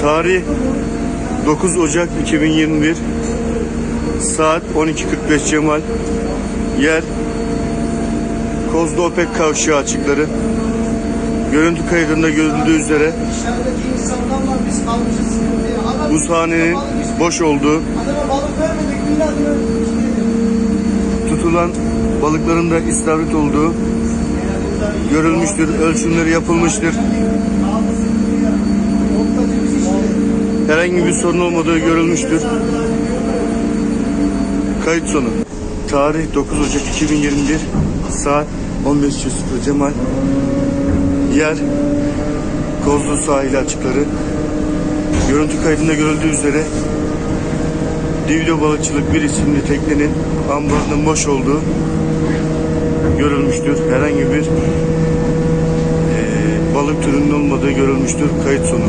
Tarih 9 Ocak 2021 Saat 12.45 Cemal. Yer Kozlu Opek Kavşağı açıkları. Görüntü kaydında görüldüğü üzere buzhanenin boş olduğu tutulan balıkların da istavrit olduğu görülmüştür, ölçümleri yapılmıştır. Herhangi bir sorun olmadığı görülmüştür. Kayıt sonu. Tarih 9 Ocak 2021 saat 15.00 Cemal Yer Kozlu sahili açıkları Görüntü kaydında görüldüğü üzere Divdo Balıkçılık bir isimli teknenin ambarının boş olduğu görülmüştür. Herhangi bir eee, balık türünün olmadığı görülmüştür. Kayıt sonu.